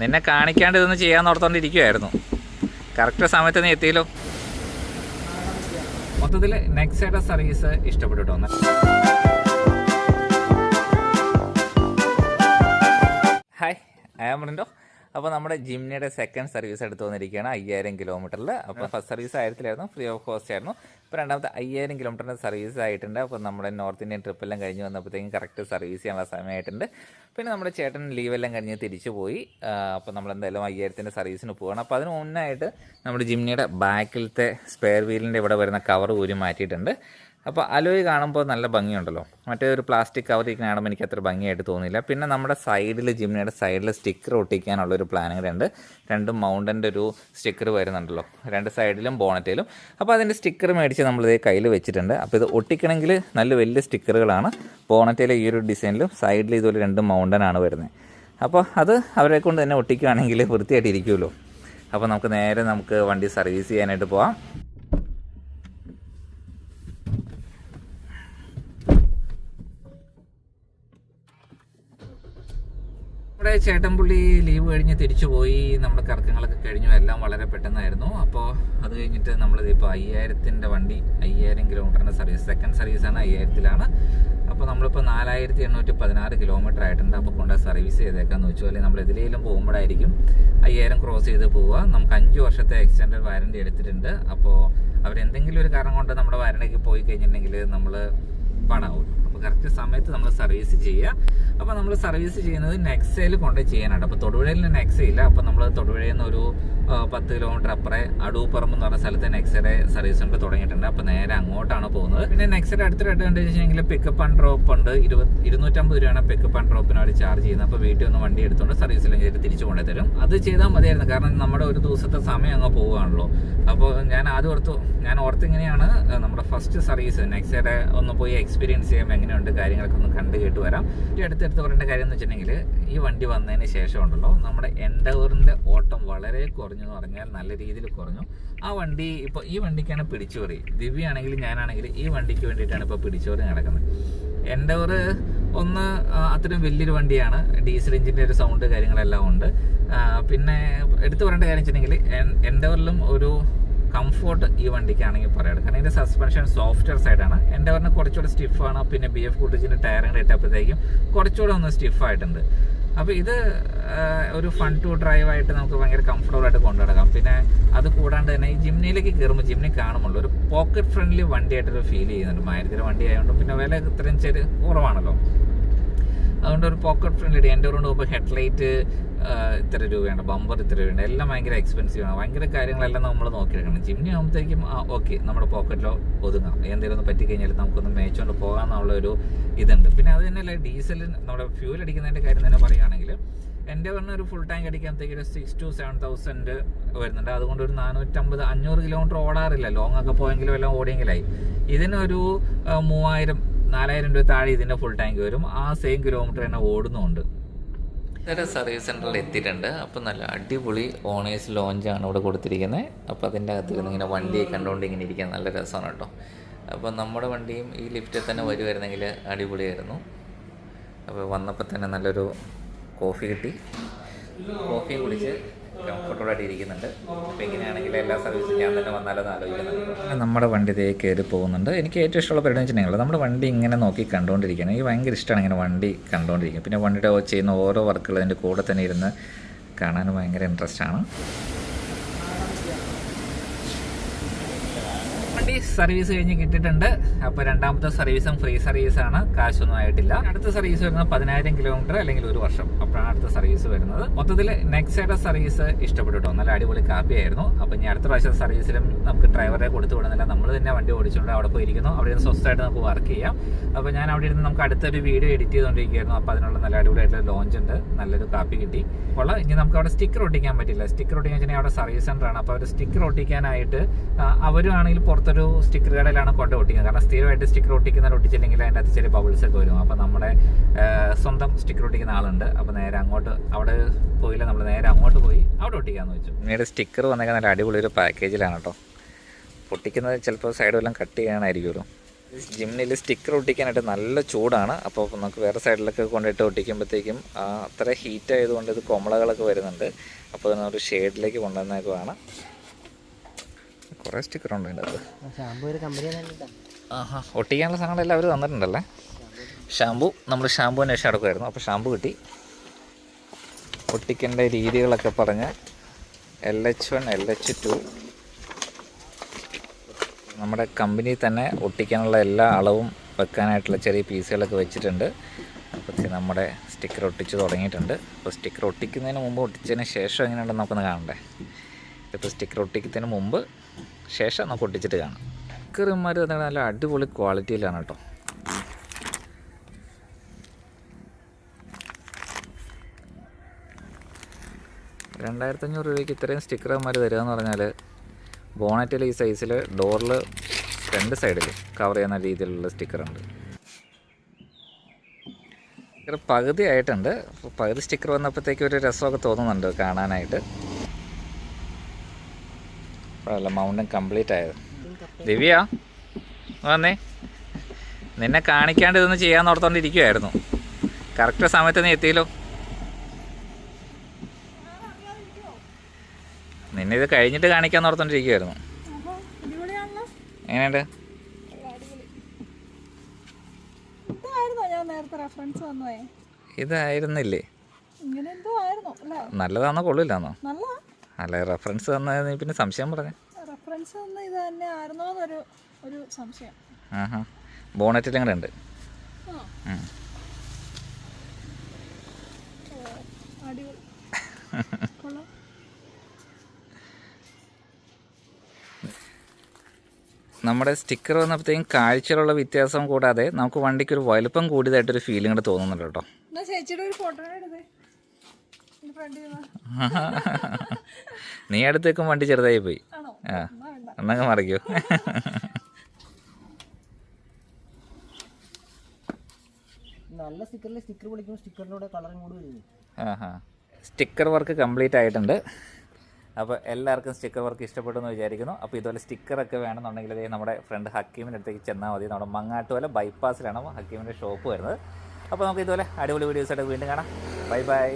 നിന്നെ കാണിക്കാണ്ട് ഇതൊന്നും ചെയ്യാൻ ഓർത്തോണ്ടിരിക്കുവായിരുന്നു. കറക്റ്റ് സമയത്ത് നീ എത്തിയല്ലോ. മൊത്തത്തിൽ നെക്സയുടെ സർവീസ് ഇഷ്ടപ്പെട്ടു കേട്ടോ ഹായ് ആമറിൻഡോ അപ്പോൾ നമ്മുടെ ജിംനിയുടെ സെക്കൻഡ് സർവീസ് എടുത്തു വന്നിരിക്കുകയാണ് അയ്യായിരം കിലോമീറ്ററിൽ അപ്പോൾ ഫസ്റ്റ് സർവീസ് ആയിരത്തിലായിരുന്നു ഫ്രീ ഓഫ് കോസ്റ്റ് ആയിരുന്നു. ഇപ്പോൾ രണ്ടാമത്തെ അയ്യായിരം കിലോമീറ്ററിന്റെ സർവീസ് ആയിട്ടുണ്ട്. അപ്പോൾ നമ്മുടെ നോർത്ത് ഇന്ത്യൻ ട്രിപ്പ് എല്ലാം കഴിഞ്ഞ് വന്നപ്പോഴത്തേക്കും കറക്റ്റ് സർവീസ് ചെയ്യാനുള്ള സമയമായിട്ടുണ്ട്. പിന്നെ നമ്മുടെ ചേട്ടൻ ലീവെല്ലാം കഴിഞ്ഞ് തിരിച്ചു പോയി. അപ്പോൾ നമ്മൾ എന്തായാലും അയ്യായിരത്തിന്റെ സർവീസിന് പോകണം അപ്പോൾ അതിന് മുന്നായിട്ട് നമ്മുടെ ജിംനിയുടെ ബാക്കിലത്തെ സ്പെയർ വീലിന്റെ ഇവിടെ വരുന്ന കവർ ഊരി മാറ്റിയിട്ടുണ്ട്. അപ്പോൾ അലോയ് കാണുമ്പോൾ നല്ല ഭംഗിയുണ്ടല്ലോ. മറ്റേ ഒരു പ്ലാസ്റ്റിക് കവർ കാണുമ്പോൾ എനിക്ക് അത്ര ഭംഗിയായിട്ട് തോന്നിയില്ല. പിന്നെ നമ്മുടെ സൈഡിൽ ജിംനയുടെ സൈഡിൽ സ്റ്റിക്കർ ഒട്ടിക്കാനുള്ള ഒരു പ്ലാനിങ് ഉണ്ട്. രണ്ട് മൗണ്ടന്റെ ഒരു സ്റ്റിക്കർ വരുന്നുണ്ടല്ലോ. രണ്ട് സൈഡിലും ബോണറ്റിലും അപ്പോൾ അതിന്റെ സ്റ്റിക്കർ മേടിച്ച് നമ്മൾ ഇതേ കയ്യിൽ വെച്ചിട്ടുണ്ട്. അപ്പോൾ ഇത് ഒട്ടിക്കണമെങ്കിൽ നല്ല വലിയ സ്റ്റിക്കറുകളാണ് ബോണറ്റിലെ ഈ ഒരു ഡിസൈനിലും സൈഡിൽ ഇതുപോലെ രണ്ട് മൗണ്ടനാണ് വരുന്നത്. അപ്പോൾ അത് അവരെ കൊണ്ട് തന്നെ ഒട്ടിക്കുകയാണെങ്കിൽ വൃത്തിയായിട്ടിരിക്കുമല്ലോ അപ്പോൾ നമുക്ക് നേരെ നമുക്ക് വണ്ടി സർവീസ് ചെയ്യാനായിട്ട് പോവാം. നമ്മുടെ ചേട്ടൻപുള്ളി ലീവ് കഴിഞ്ഞ് തിരിച്ചു പോയി? നമ്മുടെ കറക്കങ്ങളൊക്കെ കഴിഞ്ഞു. എല്ലാം വളരെ പെട്ടെന്നായിരുന്നു. അപ്പോൾ അത് കഴിഞ്ഞിട്ട് നമ്മളിത് ഇപ്പോൾ അയ്യായിരത്തിന്റെ വണ്ടി അയ്യായിരം കിലോമീറ്ററിന്റെ സർവീസ് സെക്കൻഡ് സർവീസാണ് അയ്യായിരത്തിലാണ് അപ്പോൾ നമ്മളിപ്പോൾ നാലായിരത്തി എണ്ണൂറ്റി പതിനാറ് കിലോമീറ്റർ ആയിട്ടുണ്ട്. അപ്പോൾ കൊണ്ട് സർവീസ് ചെയ്തേക്കാന്ന് വെച്ചു. അല്ലെങ്കിൽ നമ്മൾ എതിലേലും പോകുമ്പോഴായിരിക്കും അയ്യായിരം ക്രോസ് ചെയ്ത് പോവുക. നമുക്ക് അഞ്ച് വർഷത്തെ എക്സ്റ്റൻഡ് വാരണ്ടി എടുത്തിട്ടുണ്ട്. അപ്പോൾ അവരെന്തെങ്കിലും ഒരു കാരണം കൊണ്ട് നമ്മുടെ വാരണ്ടിക്ക് പോയി കഴിഞ്ഞിട്ടുണ്ടെങ്കിൽ നമ്മൾ പണാവും അപ്പോൾ കറക്റ്റ് സമയത്ത് നമ്മൾ സർവീസ് ചെയ്യുക. അപ്പോൾ നമ്മൾ സർവീസ് ചെയ്യുന്നത് നെക്സയിൽ കൊണ്ട് ചെയ്യാനാണ്. അപ്പോൾ തൊടുപുഴയിൽ നെക്സ ഇല്ല. അപ്പോൾ നമ്മൾ തൊടുപുഴയിൽ നിന്ന് ഒരു പത്ത് കിലോമീറ്റർ അപ്പുറേ അടൂപ്പറമ്പ് എന്ന് പറഞ്ഞ സ്ഥലത്ത് നെക്സയുടെ സർവീസ് സെന്റർ തുടങ്ങിയിട്ടുണ്ട്. അപ്പോൾ നേരെ അങ്ങോട്ടാണ് പോകുന്നത്. പിന്നെ നെക്സയുടെ അടുത്തൊരു അഡ്വാന്റേജ് വെച്ചെങ്കിൽ പിക്കപ്പ് ആൻഡ് ഡ്രോപ്പ് ഉണ്ട്. ഇരുപത് ഇരുന്നൂറ്റമ്പത് രൂപയാണ് പിക്കപ്പ് ആൻഡ് ഡ്രോപ്പിന് അവർ ചാർജ് ചെയ്യുന്നത്. അപ്പോൾ വീട്ടിൽ ഒന്ന് വണ്ടി എടുത്തുകൊണ്ട് സർവീസിലും ചെയ്തിട്ട് തിരിച്ചു കൊണ്ടുതരും അത് ചെയ്താൽ മതിയായിരുന്നു. കാരണം നമ്മുടെ ഒരു ദിവസത്തെ സമയം അങ്ങ് പോവുകയാണല്ലോ. അപ്പോൾ ഞാൻ ആദ്യം ഓർത്തു ഞാൻ ഓർത്ത് ഇങ്ങനെയാണ് നമ്മുടെ ഫസ്റ്റ് സർവീസ് നെക്സയുടെ ഒന്ന് പോയി എക്സ്പീരിയൻസ് ചെയ്യുമ്പോൾ എങ്ങനെയുണ്ട് കാര്യങ്ങളൊക്കെ ഒന്ന് കണ്ട് കേട്ട് വരാം. ഈ അടുത്തടുത്ത് പറയേണ്ട കാര്യം എന്ന് വെച്ചിട്ടുണ്ടെങ്കിൽ ഈ വണ്ടി വന്നതിന് ശേഷം ഉണ്ടല്ലോ നമ്മുടെ എൻഡവറിന്റെ ഓട്ടം വളരെ കുറഞ്ഞു എന്ന് പറഞ്ഞാൽ നല്ല രീതിയിൽ കുറഞ്ഞു. ആ വണ്ടി ഇപ്പോൾ ഈ വണ്ടിക്കാണ് പിടിച്ചുപറി. ആണെങ്കിൽ ഞാനാണെങ്കിൽ ഈ വണ്ടിക്ക് വേണ്ടിയിട്ടാണ് ഇപ്പോൾ പിടിച്ചുപറി നടക്കുന്നത്. എൻഡവർ ഒന്ന് അത്രയും വലിയൊരു വണ്ടിയാണ്. ഡീസൽ എഞ്ചിന്റെ ഒരു സൗണ്ട് കാര്യങ്ങളെല്ലാം ഉണ്ട്. പിന്നെ എടുത്തു പറയേണ്ട കാര്യം വെച്ചിട്ടുണ്ടെങ്കിൽ എൻഡവറിലും ഒരു കംഫോർട്ട് ഈ വണ്ടിക്കാണെങ്കിൽ പറയാം. കാരണം ഇതിന്റെ സസ്പെൻഷൻ സോഫ്റ്റ്വെയർ സൈഡാണ് എന്റെ പറഞ്ഞ കുറച്ചുകൂടെ സ്റ്റിഫാണ് പിന്നെ ബി എഫ് കുട്ടിച്ചിന്റെ ടയറും കൂടെ ഇട്ടപ്പോഴത്തേക്കും കുറച്ചുകൂടെ ഒന്ന് സ്റ്റിഫായിട്ടുണ്ട് അപ്പോൾ ഇത് ഒരു ഫൺ ടു ഡ്രൈവ് ആയിട്ട് നമുക്ക് ഭയങ്കര കംഫർട്ടബിൾ ആയിട്ട് കൊണ്ടുനടക്കാം. പിന്നെ അത് കൂടാണ്ട് തന്നെ ഈ ജിംനിയിലേക്ക് കയറുമ്പോൾ ജിംനി കാണുമ്പോൾ ഒരു പോക്കറ്റ് ഫ്രണ്ട്ലി വണ്ടിയായിട്ടൊരു ഫീൽ ചെയ്യുന്നുണ്ട്. മാരുതിയുടെ വണ്ടി ആയതുകൊണ്ട് പിന്നെ വില ഇത്രയും ചെറിയ കുറവാണല്ലോ. അതുകൊണ്ട് ഒരു പോക്കറ്റ് ഫ്രണ്ട്ലി എന്റെ കൊണ്ട് പോകുമ്പോൾ ഹെഡ്ലൈറ്റ് ഇത്ര രൂപയാണ് ബമ്പർ ഇത്ര രൂപയാണ് എല്ലാം ഭയങ്കര എക്സ്പെൻസീവ് ആണ്. ഭയങ്കര കാര്യങ്ങളെല്ലാം നമ്മൾ നോക്കിയെടുക്കണം. ജിമ്നി ആകുമ്പോഴത്തേക്കും ആ ഓക്കെ നമ്മുടെ പോക്കറ്റിലോ ഒതുങ്ങാം. എന്തെങ്കിലും ഒന്ന് പറ്റിക്കഴിഞ്ഞാൽ നമുക്കൊന്ന് മേച്ചുകൊണ്ട് പോകാമെന്നുള്ള ഒരു ഇതുണ്ട്. പിന്നെ അത് തന്നെയല്ല ഡീസൽ നമ്മുടെ ഫ്യൂൽ അടിക്കുന്നതിന്റെ കാര്യം തന്നെ പറയുകയാണെങ്കിൽ എന്റെ പറഞ്ഞ ഒരു ഫുൾ ടാങ്ക് അടിക്കുമ്പോഴത്തേക്ക് സിക്സ് ടു സെവൻ തൗസൻഡ് വരുന്നുണ്ട്. അതുകൊണ്ട് ഒരു നാനൂറ്റമ്പത് അഞ്ഞൂറ് കിലോമീറ്റർ ഓടാറില്ല. ലോങ് ഒക്കെ പോയെങ്കിലും എല്ലാം ഓടിയെങ്കിലായി. ഇതിനൊരു മൂവായിരം നാലായിരം രൂപ താഴെ ഇതിന്റെ ഫുൾ ടാങ്ക് വരും. ആ സെയിം കിലോമീറ്റർ തന്നെ ഓടുന്നുണ്ട്. ഇതൊരു സർവീസ് സെന്ററിൽ എത്തിയിട്ടുണ്ട്. അപ്പോൾ നല്ല അടിപൊളി ഓണേഴ്സ് ലോഞ്ചാണ് ഇവിടെ കൊടുത്തിരിക്കുന്നത് അപ്പോൾ അതിന്റെ അകത്തിരുന്ന് ഇങ്ങനെ വണ്ടിയെ കണ്ടുകൊണ്ട് ഇങ്ങനെ ഇരിക്കാൻ നല്ല രസമാണ് കേട്ടോ. അപ്പോൾ നമ്മുടെ വണ്ടിയും ഈ ലിഫ്റ്റിൽ തന്നെ വരുമായിരുന്നെങ്കിൽ അടിപൊളിയായിരുന്നു. അപ്പോൾ വന്നപ്പോൾ തന്നെ നല്ലൊരു കോഫി കിട്ടി. കോഫി കുടിച്ച് കംഫർട്ടബിളായിട്ട് ഇരിക്കുന്നുണ്ട്. അപ്പോൾ ഇങ്ങനെയാണെങ്കിൽ എല്ലാ സർവീസും ഞാൻ തന്നെ വന്നാലെന്ന് ആലോചിക്കുന്നുണ്ട്. നമ്മുടെ വണ്ടി ഇതേ കയറി പോകുന്നുണ്ട്. എനിക്ക് ഏറ്റവും ഇഷ്ടമുള്ള പരിപാടി വെച്ചിട്ടുണ്ടെങ്കിൽ നമ്മുടെ വണ്ടി ഇങ്ങനെ നോക്കി കണ്ടുകൊണ്ടിരിക്കുകയാണ് എനിക്ക് ഭയങ്കര ഇഷ്ടമാണ് ഇങ്ങനെ വണ്ടി കണ്ടുകൊണ്ടിരിക്കുക പിന്നെ വണ്ടിയുടെ ചെയ്യുന്ന ഓരോ വർക്കുകൾ അതിന്റെ കൂടെ തന്നെ ഇരുന്ന് കാണാൻ ഭയങ്കര ഇൻട്രസ്റ്റ് ആണ്. വണ്ടി സർവീസ് കഴിഞ്ഞ് കിട്ടിയിട്ടുണ്ട്. അപ്പോൾ രണ്ടാമത്തെ സർവീസും ഫ്രീ സർവീസാണ് കാശൊന്നും ആയിട്ടില്ല. അടുത്ത സർവീസ് വരുന്ന പതിനായിരം കിലോമീറ്റർ അല്ലെങ്കിൽ ഒരു വർഷം. അപ്പോഴാണ് അടുത്ത സർവീസ് വരുന്നത്. മൊത്തത്തിൽ നെക്സയുടെ സർവീസ് ഇഷ്ടപ്പെട്ടുട്ടോ. നല്ല അടിപൊളി കാപ്പിയായിരുന്നു അപ്പോൾ ഇനി അടുത്ത പ്രാവശ്യം സർവീസിലും നമുക്ക് ഡ്രൈവറെ കൊടുത്തു വിടുന്നില്ല നമ്മൾ തന്നെ വണ്ടി ഓടിച്ചുകൊണ്ട് അവിടെ പോയിരിക്കുന്നു. അവിടെ നിന്ന് സ്വസ്ഥമായിട്ട് നമുക്ക് വർക്ക് ചെയ്യാം. അപ്പോൾ ഞാൻ അവിടെ ഇരുന്ന് നമുക്ക് അടുത്തൊരു വീഡിയോ എഡിറ്റ് ചെയ്തുകൊണ്ടിരിക്കുകയായിരുന്നു. അപ്പോൾ അതിനുള്ള നല്ല അടിപൊളിയായിട്ടുള്ള ലോഞ്ച് ഉണ്ട്. നല്ലൊരു കാപ്പി കിട്ടി. അപ്പോൾ ഇനി നമുക്ക് അവിടെ സ്റ്റിക്കർ ഒട്ടിക്കാൻ പറ്റില്ല. സ്റ്റിക്കർ ഒട്ടിക്കാൻ വെച്ചിട്ടുണ്ടെങ്കിൽ അവിടെ സർവീസ് സെന്ററാണ് അപ്പോൾ അവർ സ്റ്റിക്കർ ഒട്ടിക്കാനായിട്ട് അവരുമാണെങ്കിൽ പുറത്തൊരു സ്റ്റിക്കർ കടയിലാണ് കൊണ്ട് ഒട്ടിക്കുന്നത്. കാരണം സ്ഥിരമായിട്ട് സ്റ്റിക്കർ ഒട്ടിക്കുന്നവർ ഒട്ടിച്ചില്ലെങ്കിൽ അതിന്റെ അകത്ത് ചെറിയ ബബിൾസ് ഒക്കെ വരും. അപ്പോൾ നമ്മുടെ സ്വന്തം സ്റ്റിക്കർ ഒട്ടിക്കുന്ന ആളുണ്ട്. അപ്പോൾ നേരെ അങ്ങോട്ട് അവിടെ പോയില്ല നമ്മൾ നേരെ അങ്ങോട്ട് പോയി അവിടെ ഒട്ടിക്കാന്ന് വെച്ചു. പിന്നീട് സ്റ്റിക്കർ വന്നേക്കാൻ നല്ല അടിപൊളി ഒരു പാക്കേജിലാണ് കേട്ടോ പൊട്ടിക്കുന്നത് ചിലപ്പോൾ സൈഡ് വല്ലതും കട്ട് ചെയ്യാനായിരിക്കുമല്ലോ ജിമ്മിൽ സ്റ്റിക്കർ ഒട്ടിക്കാനായിട്ട് നല്ല ചൂടാണ്. അപ്പോൾ നമുക്ക് വേറെ സൈഡിലൊക്കെ കൊണ്ടിട്ട് ഒട്ടിക്കുമ്പോഴത്തേക്കും അത്ര ഹീറ്റ് ആയതുകൊണ്ട് ഇത് കൊമളകളൊക്കെ വരുന്നുണ്ട്. അപ്പോൾ ഒരു ഷെയ്ഡിലേക്ക് കൊണ്ടുവന്നേക്കുവാണ്. കുറേ സ്റ്റിക്കർ ഉണ്ട് അതിന്റെ അത് ഷാമ്പൂ ഒരു കമ്പനി തന്നെ ആഹാ ഒട്ടിക്കാനുള്ള സാധനങ്ങളെല്ലാം അവർ തന്നിട്ടുണ്ടല്ലേ? ഷാമ്പു നമ്മൾ ഷാമ്പു അന്വേഷിച്ച് നടക്കുമായിരുന്നു അപ്പോൾ ഷാമ്പു കിട്ടി. ഒട്ടിക്കേണ്ട രീതികളൊക്കെ പറഞ്ഞ് L H one L H two നമ്മുടെ കമ്പനി തന്നെ ഒട്ടിക്കാനുള്ള എല്ലാ അളവും വെക്കാനായിട്ടുള്ള ചെറിയ പീസുകളൊക്കെ വെച്ചിട്ടുണ്ട്. അപ്പോൾ നമ്മുടെ സ്റ്റിക്കർ ഒട്ടിച്ച് തുടങ്ങിയിട്ടുണ്ട്. അപ്പോൾ സ്റ്റിക്കർ ഒട്ടിക്കുന്നതിന് മുമ്പ് ഒട്ടിച്ചതിന് ശേഷം എങ്ങനെയുണ്ടെന്ന് നമുക്കൊന്ന് കാണണ്ടേ? ഇപ്പോൾ സ്റ്റിക്കർ ഒട്ടിക്കുന്നതിന് മുമ്പ് ശേഷം നമുക്ക് ഒട്ടിച്ചിട്ട് കാണാം. സ്റ്റിക്കർമാർ തന്നെ നല്ല അടിപൊളി ക്വാളിറ്റിയിലാണ് കേട്ടോ. രണ്ടായിരത്തഞ്ഞൂറ് രൂപയ്ക്ക് ഇത്രയും സ്റ്റിക്കർമാർ തരിക എന്ന് പറഞ്ഞാൽ ബോണറ്റിൽ ഈ സൈസിൽ ഡോറിൽ രണ്ട് സൈഡിൽ കവർ ചെയ്യുന്ന രീതിയിലുള്ള സ്റ്റിക്കറുണ്ട് സ്റ്റിക്കർ പകുതി ആയിട്ടുണ്ട്. പകുതി സ്റ്റിക്കർ വന്നപ്പോഴത്തേക്ക് ഒരു രസമൊക്കെ തോന്നുന്നുണ്ട് കാണാനായിട്ട്. അല്ല മൗണ്ടൻ കംപ്ലീറ്റ് ആയത്. ദിവ്യ വന്നേ. നിന്നെ കാണിക്കാണ്ട് ഇതൊന്നും ചെയ്യാൻ ഓർത്തോണ്ടിരിക്കുമായിരുന്നു കറക്റ്റ് സമയത്ത് നീ എത്തിയല്ലോ. നിന്നെ ഇത് കഴിഞ്ഞിട്ട് കാണിക്കാൻ ഓർത്തോണ്ടിരിക്കുവായിരുന്നു. എങ്ങനെയുണ്ട്? ഇതായിരുന്നില്ലേ? നല്ലതാണോ കൊള്ളില്ലാന്നോ? അല്ല റെഫറൻസ് തന്നത് നീ പിന്നെ സംശയം പറഞ്ഞേ. റെഫറൻസ് വന്ന ഇത് തന്നെ ആയിരുന്നോ എന്നൊരു ഒരു സംശയം. ആഹാ ബോണറ്റിലും കൂടെ ഉണ്ട്. അടിപൊളി. നമ്മുടെ സ്റ്റിക്കർ വന്നപ്പോഴത്തേക്കും കാഴ്ചയിലുള്ള വ്യത്യാസം കൂടാതെ നമുക്ക് വണ്ടിക്ക് ഒരു വലുപ്പം കൂടിയതായിട്ടൊരു ഫീലിംഗ് കൂടെ തോന്നുന്നുണ്ട് കേട്ടോ. നീ അടുത്തേക്കും വണ്ടി ചെറുതായി പോയി. ആ. എന്നങ്ങ് മറിക്കൂ. നല്ല സ്റ്റിക്കറിൽ സ്റ്റിക്കർ പൊളിക്കുമ്പോൾ സ്റ്റിക്കറിലൂടെ കളറും കൂടി സ്റ്റിക്കർ വർക്ക് കംപ്ലീറ്റ് ആയിട്ടുണ്ട്. അപ്പോൾ എല്ലാവർക്കും സ്റ്റിക്കർ വർക്ക് ഇഷ്ടപ്പെട്ടെന്ന് വിചാരിക്കുന്നു. അപ്പോൾ ഇതുപോലെ സ്റ്റിക്കറൊക്കെ വേണമെന്നുണ്ടെങ്കിൽ ദേ നമ്മുടെ ഫ്രണ്ട് ഹക്കീമിന്റെ അടുത്തേക്ക് ചെന്നാൽ മതി. നമ്മുടെ മങ്ങാട്ടുപോലെ ബൈപ്പാസിലാണ് ഹക്കീമിന്റെ ഷോപ്പ് വരുന്നത്. അപ്പോൾ നമുക്ക് ഇതുപോലെ അടിപൊളി വീഡിയോസായിട്ട് വീണ്ടും കാണാം. Bye bye